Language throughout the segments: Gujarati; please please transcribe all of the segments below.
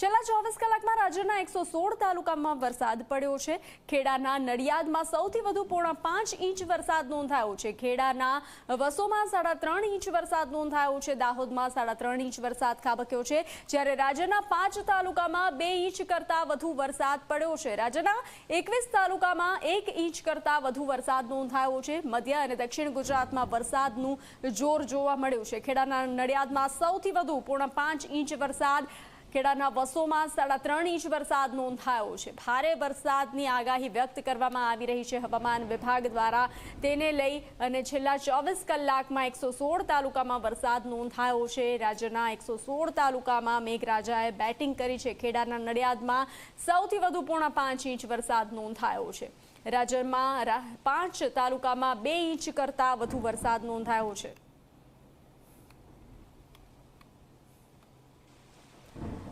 છેલ્લા ચોવીસ કલાકમાં રાજ્યના એકસો સોળ તાલુકામાં વરસાદ પડ્યો છે. ખેડાના નડિયાદમાં સૌથી વધુ પોણા પાંચ ઇંચ વરસાદ નોંધાયો છે. ખેડાના વસોમાં સાડા ત્રણ ઇંચ વરસાદ નોંધાયો છે. દાહોદમાં સાડા ત્રણ ઇંચ વરસાદ ખાબક્યો છે. જ્યારે રાજ્યના પાંચ તાલુકામાં બે ઇંચ કરતાં વધુ વરસાદ પડ્યો છે. રાજ્યના એકવીસ તાલુકામાં એક ઇંચ કરતાં વધુ વરસાદ નોંધાયો છે. મધ્ય અને દક્ષિણ ગુજરાતમાં વરસાદનું જોર જોવા મળ્યું છે. ખેડાના નડિયાદમાં સૌથી વધુ પોણા પાંચ ઇંચ વરસાદ ખેડાના વસોમાં સાડા ત્રણ ઇંચ વરસાદ નોંધાયો છે. ભારે વરસાદની આગાહી વ્યક્ત કરવામાં આવી રહી છે. હવામાન વિભાગ દ્વારા તેને લઈ અને છેલ્લા ચોવીસ કલાકમાં એકસો સોળ તાલુકામાં વરસાદ નોંધાયો છે. રાજ્યના એકસો સોળ તાલુકામાં મેઘરાજાએ બેટિંગ કરી છે. ખેડાના નડિયાદમાં સૌથી વધુ પોણા પાંચ ઇંચ વરસાદ નોંધાયો છે. રાજ્યમાં પાંચ તાલુકામાં બે ઇંચ કરતાં વધુ વરસાદ નોંધાયો છે.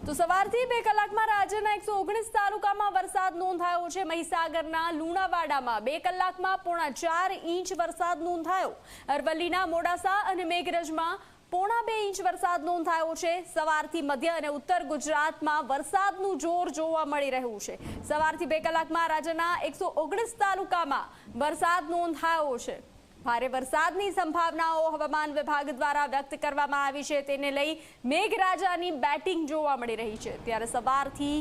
તો સવારથી બે કલાકમાં રાજ્યના એકસો ઓગણીસ તાલુકામાં વરસાદ નોંધાયો છે. મહીસાગરના લુણાવાડામાં બે કલાકમાં પોણા ચાર ઇંચ વરસાદ નોંધાયો. અરવલ્લીના મોડાસા અને મેઘરજમાં પોણા બે ઇંચ વરસાદ નોંધાયો છે. સવારથી મધ્ય અને ઉત્તર ગુજરાતમાં વરસાદનું જોર જોવા મળી રહ્યું છે. સવારથી બે કલાકમાં રાજ્યના એકસો ઓગણીસ તાલુકામાં વરસાદ નોંધાયો છે. ભારે વરસાદની સંભાવનાઓ હવામાન વિભાગ દ્વારા વ્યક્ત કરવામાં આવી છે. તેને લઈ મેઘરાજાની બેટિંગ જોવા મળી રહી છે. ત્યારે સવારથી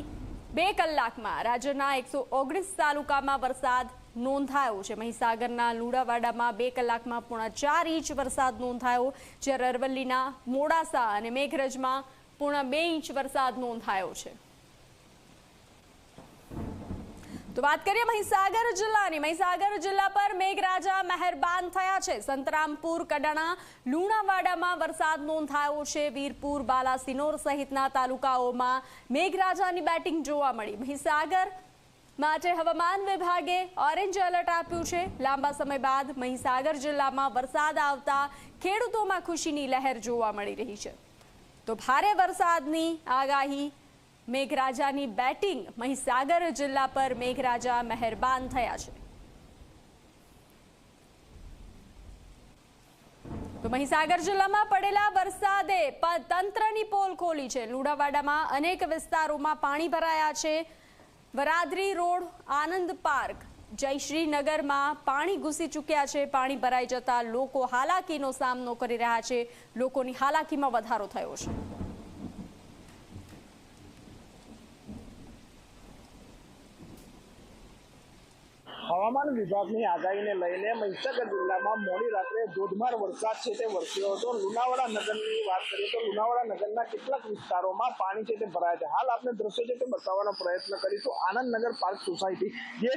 બે કલાકમાં રાજ્યના એકસો ઓગણીસ તાલુકામાં વરસાદ નોંધાયો છે. મહીસાગરના લુણાવાડામાં બે કલાકમાં પોણા ચાર ઇંચ વરસાદ નોંધાયો. જ્યારે અરવલ્લીના મોડાસા અને મેઘરજમાં પોણા બે ઇંચ વરસાદ નોંધાયો છે. તો વાત કરીએ મહીસાગર જિલ્લાની. મહીસાગર જિલ્લા પર મેઘરાજા મહેરબાન થયા છે. સંતરામપુર, કડાણા, લુણાવાડામાં વરસાદ નોંધાયો છે. વીરપુર, બાલાસિનોર સહિતના તાલુકાઓમાં મેઘરાજાની બેટિંગ જોવા મળી. મહીસાગર માટે હવામાન વિભાગે ઓરેન્જ એલર્ટ આપ્યું છે. લાંબા સમય બાદ મહીસાગર જિલ્લામાં વરસાદ આવતા ખેડૂતોમાં ખુશીની લહેર જોવા મળી રહી છે. તો ભારે વરસાદની આગાહી મેઘરાજાની બેટિંગ મહીસાગર જિલ્લા પર મેઘરાજા મહેરબાન થયા છે. તો મહીસાગર જિલ્લામાં પડેલા વરસાદે તંત્રની પોલ ખોલી છે. લુણાવાડામાં અનેક વિસ્તારોમાં પાણી ભરાયા છે. વરાદરી રોડ, આનંદ પાર્ક, જયશ્રીનગરમાં પાણી ઘૂસી ચૂક્યા છે. પાણી ભરાઈ જતા લોકો હાલાકીનો સામનો કરી રહ્યા છે. લોકોની હાલાકીમાં વધારો થયો છે. હવામાન વિભાગની આગાહીને લઈને મહીસાગર જિલ્લામાં મોડી રાત્રે ધોધમાર વરસાદ છે તે વરસ્યો હતો. લુણાવાડા નગરની વાત કરીએ તો લુણાવાડા નગરના કેટલાક વિસ્તારોમાં પાણી છે તે ભરાયા છે. હાલ આપણે દ્રશ્ય છે તે બતાવવાનો પ્રયત્ન કરીશું આનંદનગર પાર્ક સોસાયટી, જે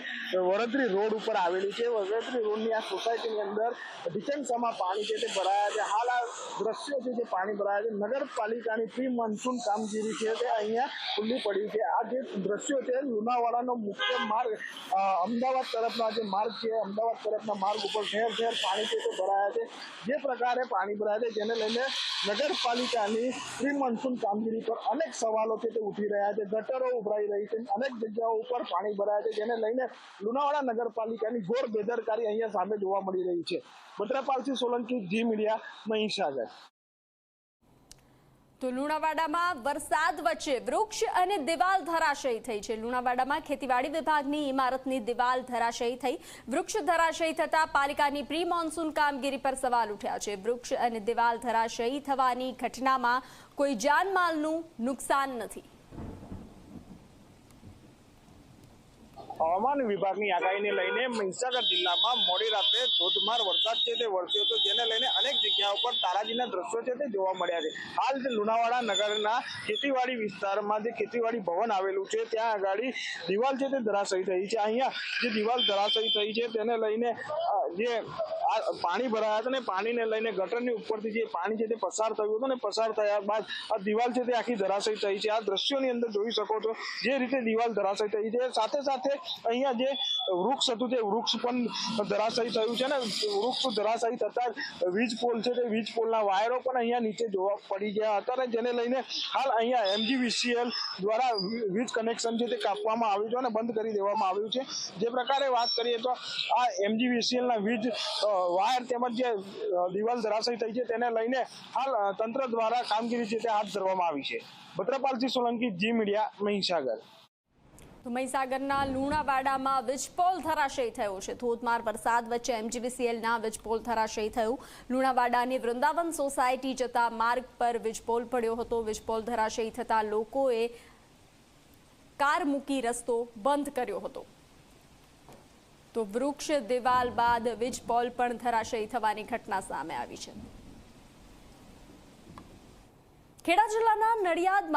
વરદરી રોડ ઉપર આવેલી છે. વરદરી રોડની આ સોસાયટીની અંદર ડિસેમ્બરમાં પાણી છે તે ભરાયા છે. હાલ આ દ્રશ્યો છે જે પાણી ભરાયા છે. નગરપાલિકાની પ્રી મોન્સૂન કામગીરી છે તે અહીંયા ખુલ્લી પડી છે. આ જે દ્રશ્યો છે લુણાવાડાનો મુખ્ય માર્ગ અમદાવાદ અમદાવાદ તરફનો જે માર્ગ છે, અમદાવાદ તરફના માર્ગ ઉપર ઠેર ઠેર પાણી છે ભરાયા છે. જે પ્રકારે પાણી ભરાયા છે, જેને લઈને નગરપાલિકાની પ્રી મોન્સૂન કામગીરી પર અનેક સવાલો છે, તે ઉઠી રહ્યા છે. ગટરો ઉભરાઈ રહી છે, અનેક જગ્યાઓ ઉપર પાણી ભરાયા છે, જેને લઈને લુણાવાડા નગરપાલિકાની ઘોર બેદરકારી અહીંયા સામે જોવા મળી રહી છે. Bhadrapalsinh Solanki, G media, Mahisagar. તો લુણાવાડામાં વરસાદ વચ્ચે વૃક્ષ અને દિવાલ ધરાશયી થઈ છે. લુણાવાડામાં ખેતીવાડી વિભાગની ઇમારતની દિવાલ ધરાશયી થઈ. વૃક્ષ ધરાશયી થતા પાલિકાની પ્રી મોન્સૂન કામગીરી પર સવાલ ઉઠ્યા છે. વૃક્ષ અને દિવાલ ધરાશયી થવાની ઘટનામાં કોઈ જાનમાલનું નુકસાન નથી. હવામાન વિભાગની આગાહીને લઈને મહીસાગર જિલ્લામાં મોડી રાત્રે ધોધમાર વરસાદ છે તે વરસ્યો હતો, જેને લઈને અનેક જગ્યાઓ પર તારાજીના દ્રશ્યો છે તે જોવા મળ્યા છે. હાલ લુણાવાડા નગરના ખેતીવાડી વિસ્તારમાં જે ખેતીવાડી ભવન આવેલું છે, ત્યાં આગળ દિવાલ છે તે ધરાશયી થઈ છે. અહીંયા જે દિવાલ ધરાશયી થઈ છે, તેને લઈને જે પાણી ભરાયા હતા ને પાણીને લઈને ગટરની ઉપરથી જે પાણી છે તે પસાર થયું હતું ને પસાર થયા બાદ આ દિવાલ છે તે આખી ધરાશયી થઈ છે. આ દ્રશ્યોની અંદર જોઈ શકો છો જે રીતે દિવાલ ધરાશયી થઈ છે. સાથે સાથે અહીંયા જે વૃક્ષ હતું તે વૃક્ષ પણ ધરાશાયી થયું છે ને. વૃક્ષ ધરાશાયી થતા વીજ પોલ છે તે વીજ પોલના વાયરો પણ અહીંયા નીચે જોવા પડી ગયા હતા અને જેને લઈને હાલ અહીંયા એમજીવીસીએલ દ્વારા વીજ કનેક્શન છે તે કાપવામાં આવ્યું છે અને બંધ કરી દેવામાં આવ્યું છે. જે પ્રકારે વાત કરીએ તો આ એમજીવીસીએલના વીજ વાયર તેમજ જે દિવાલ ધરાશાયી થઈ છે તેને લઈને હાલ તંત્ર દ્વારા કામગીરી છે તે હાથ ધરવામાં આવી છે. Bhadrapalji Solanki, G media, Mahisagar. મહીસાગરના લુણાવાડામાં વીજપોલ ધરાશયી થયો છે. ધોધમાર વરસાદ વચ્ચે એમજીવીસીએલના વીજપોલ ધરાશયી થયું. લુણાવાડાની વૃંદાવન સોસાયટી જતા માર્ગ પર વીજપોલ પડ્યો હતો. વીજપોલ ધરાશયી થતા લોકોએ કાર મૂકી રસ્તો બંધ કર્યો હતો. તો વૃક્ષ દિવાલ બાદ વીજપોલ પણ ધરાશયી થવાની ઘટના સામે આવી છે. ખેડા જિલ્લાના નડિયાદમાં